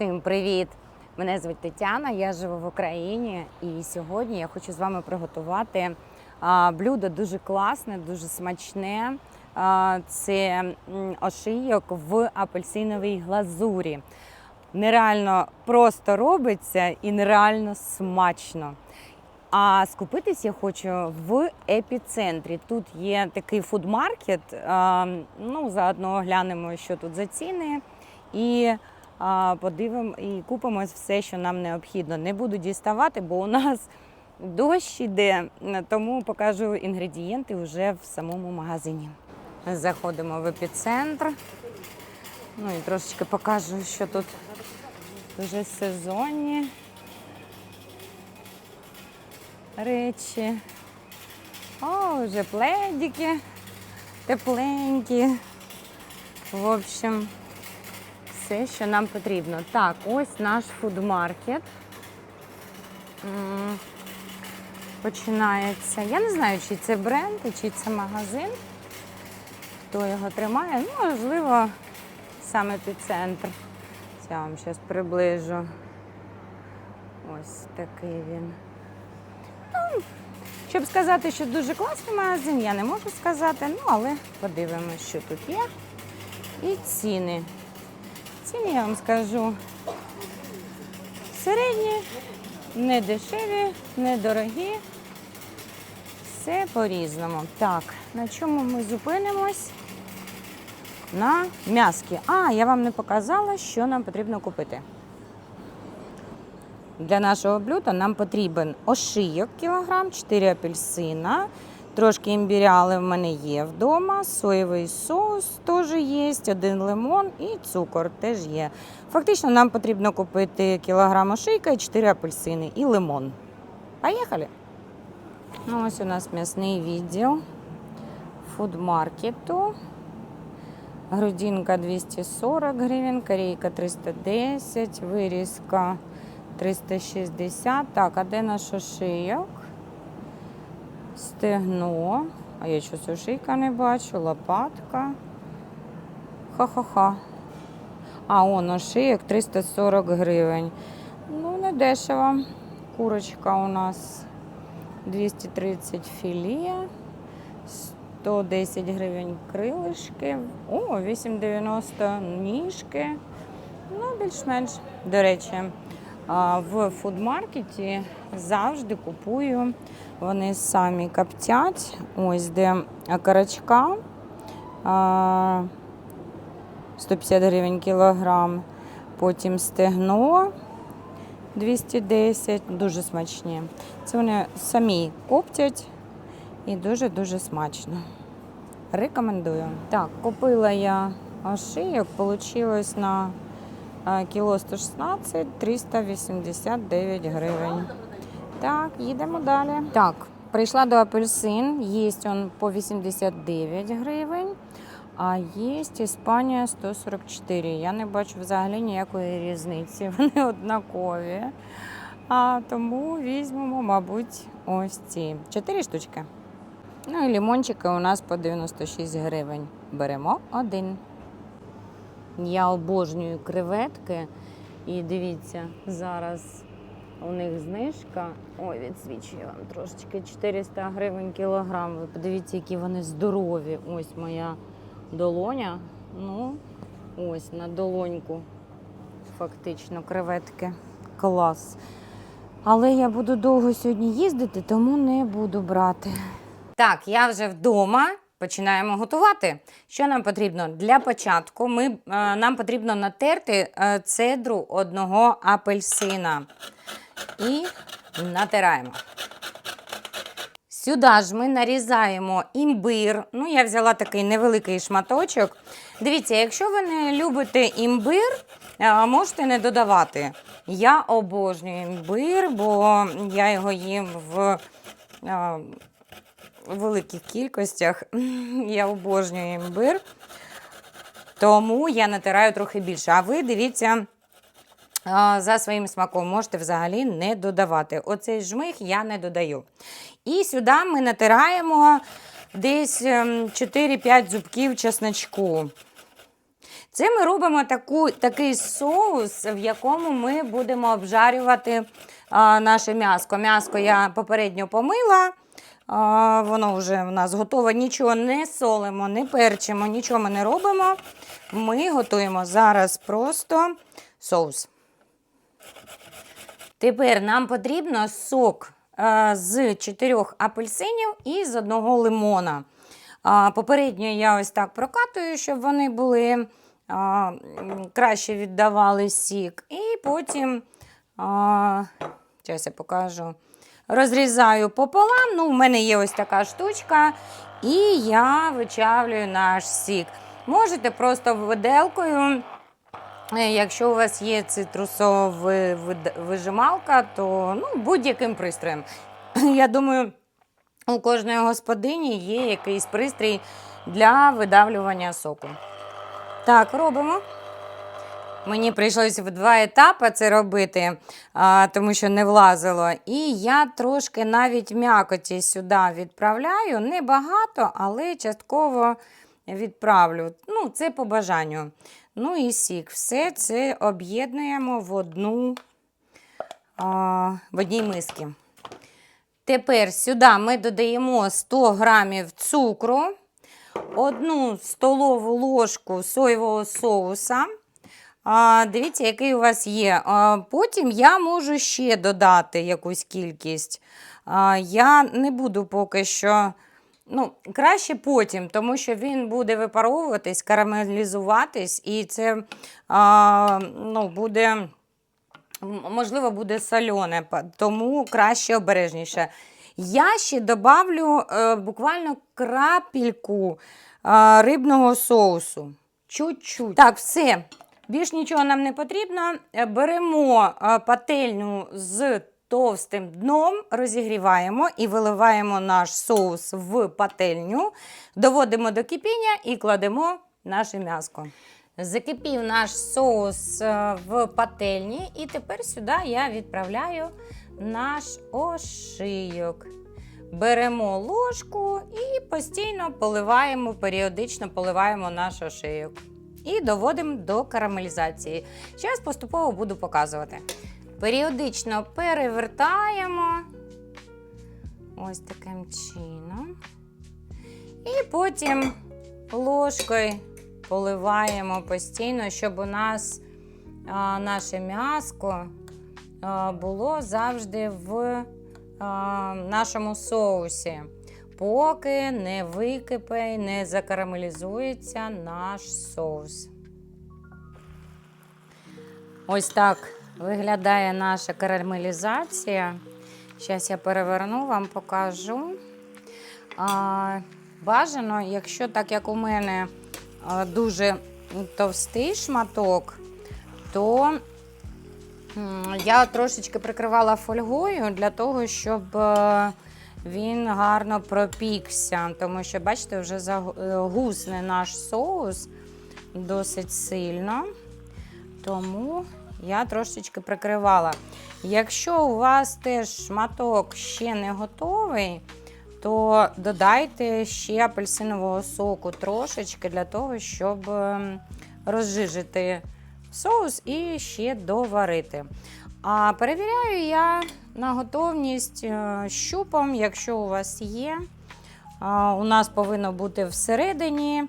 Всім привіт! Мене звуть Тетяна, я живу в Україні, і сьогодні я хочу з вами приготувати блюдо дуже класне, дуже смачне. Це ошийок в апельсиновій глазурі. Нереально просто робиться і нереально смачно. А скупитись я хочу в епіцентрі. Тут є такий фудмаркет. Ну, заодно глянемо, що тут за ціни. І подивимо і купимо все, що нам необхідно. Не буду діставати, бо у нас дощ іде, тому покажу інгредієнти вже в самому магазині. Заходимо в епіцентр. Ну і трошечки покажу, що тут вже сезонні речі. О, вже пледики тепленькі. В общем, все, що нам потрібно. Так, ось наш фудмаркет. Починається. Я не знаю, чи це бренд, чи це магазин. Хто його тримає? Ну, можливо, саме епіцентр. Я вам зараз приближу. Ось такий він. Ну, щоб сказати, що дуже класний магазин, я не можу сказати, ну але подивимося, що тут є. І ціни. Ціни я вам скажу середні, не дешеві, не дорогі. Все по-різному. Так, на чому ми зупинимось? На м'яскі. А, я вам не показала, що нам потрібно купити. Для нашого блюда нам потрібен ошийок кілограм, 4 апельсина, трошки імбіря, але в мене є вдома, соєвий соус теж є, один лимон і цукор теж є. Фактично нам потрібно купити кілограм ошийка і 4 апельсини і лимон. Поїхали! Ну, ось у нас м'ясний відділ фудмаркету. Грудинка 240 гривень, корейка 310, вирізка 360. Так, а де наш ошийок? Стегно. А я щось ошийка не бачу, лопатка. Ха-ха-ха. А, он ошийок 340 гривень. Ну, не дешево. Курочка у нас 230 філія. 110 гривень крилишки. О, 8,90 ніжки. Ну, більш-менш. До речі, в фудмаркеті завжди купую. Вони самі коптять. Ось де карачка. 150 гривень кілограм. Потім стегно 210. Дуже смачні. Це вони самі коптять і дуже-дуже смачно. Рекомендую. Так, купила я ошийок, получилось на кіло 116 389 гривень. Так, їдемо далі. Так, прийшла до апельсин. Є он по 89 гривень, а є Іспанія 144. Я не бачу взагалі ніякої різниці. Вони однакові. А тому візьмемо, мабуть, ось ці. Чотири штучки. Ну і лімончики у нас по 96 гривень. Беремо один. Я обожнюю креветки. І дивіться, зараз у них знижка. Ой, відсвічую вам трошечки 400 гривень кілограм. Ви подивіться, які вони здорові. Ось моя долоня. Ну, ось на долоньку. Фактично, креветки. Клас. Але я буду довго сьогодні їздити, тому не буду брати. Так, я вже вдома. Починаємо готувати. Що нам потрібно? Для початку ми, е, нам потрібно натерти е, цедру одного апельсина. І натираємо. Сюди ж ми нарізаємо імбир. Ну, я взяла такий невеликий шматочок. Дивіться, якщо ви не любите імбир, е, можете не додавати. Я обожнюю імбир, бо я його їм в е, великих кількостях. Я обожнюю імбир. Тому я натираю трохи більше. А ви дивіться за своїм смаком, можете взагалі не додавати. Оцей жмих я не додаю. І сюди ми натираємо десь ем, 4-5 зубків чесночку. Це ми робимо таку, такий соус, в якому ми будемо обжарювати а, наше м'яско. М'яско я попередньо помила. А, воно вже в нас готове. Нічого не солимо, не перчимо, нічого ми не робимо. Ми готуємо зараз просто соус. Тепер нам потрібно сок е, з чотирьох апельсинів і з одного лимона. Попередньо я ось так прокатую, щоб вони були а, краще віддавали сік. І потім, зараз я покажу, розрізаю пополам. Ну, у мене є ось така штучка, і я вичавлюю наш сік. Можете просто виделкою. Е, Якщо у вас є цитрусова вижималка, то ну, будь-яким пристроєм. Я думаю, у кожної господині є якийсь пристрій для видавлювання соку. Так, робимо. Мені прийшлося в два етапи це робити, а, тому що не влазило. І я трошки навіть м'якоті сюди відправляю. Небагато, але частково відправлю. Ну, це по бажанню. Ну і сік. Все це об'єднуємо в одну а, в одній мисці. Тепер сюди ми додаємо 100 грамів цукру, одну столову ложку соєвого соуса. Дивіться, який у вас є. Потім я можу ще додати якусь кількість. Я не буду поки що. Ну, краще потім, тому що він буде випаровуватись, карамелізуватись, і це а, ну, буде, можливо, буде солене, тому краще обережніше. Я ще добавлю е, буквально крапельку е, рибного соусу. Чуть-чуть. Так, все. Більш нічого нам не потрібно. Е, Беремо е, пательню з товстим дном, розігріваємо і виливаємо наш соус в пательню, доводимо до кипіння і кладемо наше м'яско. Закипів наш соус е, в пательні, і тепер сюди я відправляю наш ошийок. Беремо ложку і постійно поливаємо, періодично поливаємо наш ошийок. І доводимо до карамелізації. Зараз поступово буду показувати. Періодично перевертаємо ось таким чином. І потім ложкою поливаємо постійно, щоб у нас а, наше м'яско було завжди в а, нашому соусі, поки не википе, і не закарамелізується наш соус. Ось так виглядає наша карамелізація. Зараз я переверну, вам покажу. А, бажано, якщо так як у мене дуже товстий шматок, то я трошечки прикривала фольгою для того, щоб е, він гарно пропікся. Тому що, бачите, вже загу- е, наш соус досить сильно. Тому я трошечки прикривала. Якщо у вас теж шматок ще не готовий, то додайте ще апельсинового соку трошечки для того, щоб ем, розжижити соус і ще доварити. А перевіряю я на готовність е, щупом, якщо у вас є. У нас повинно бути всередині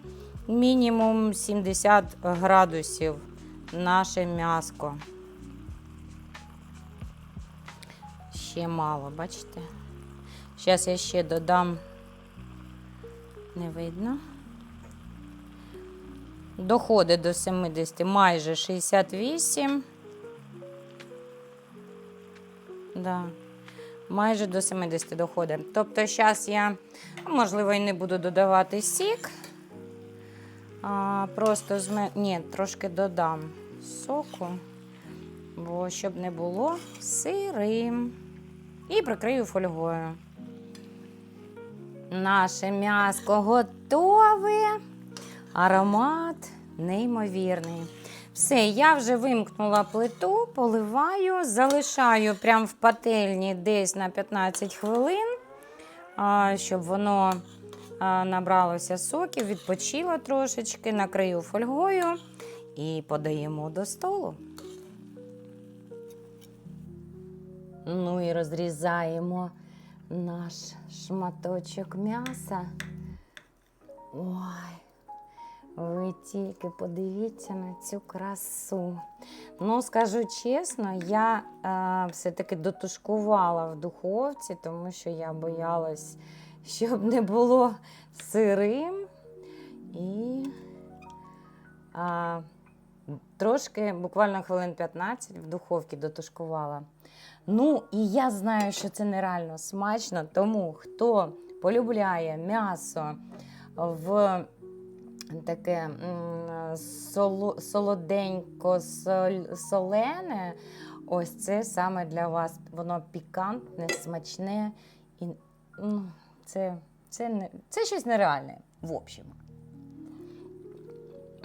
мінімум 70 градусів наше м'яско. Ще мало, бачите? Зараз я ще додам, не видно. Доходить до 70, майже 68. Да. Майже до 70 доходить. Тобто, зараз я, можливо, і не буду додавати сік. А, просто зме... Ні, трошки додам соку, бо щоб не було сирим. І прикрию фольгою. Наше м'яско готове. Аромат неймовірний. Все, я вже вимкнула плиту, поливаю, залишаю прямо в пательні десь на 15 хвилин, щоб воно набралося соків, відпочило трошечки, накрию фольгою і подаємо до столу. Ну і розрізаємо наш шматочок м'яса. Ой, ви тільки подивіться на цю красу. Ну, скажу чесно, я е, все-таки дотушкувала в духовці, тому що я боялась, щоб не було сирим. І а, трошки, буквально хвилин 15 в духовці дотушкувала. Ну, і я знаю, що це нереально смачно, тому хто полюбляє м'ясо в таке солоденько солене, ось це саме для вас. Воно пікантне, смачне і це, це, не, це щось нереальне, в общем.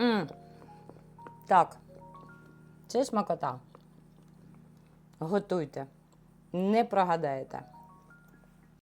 М. Так, це смакота. Готуйте, не прогадаєте.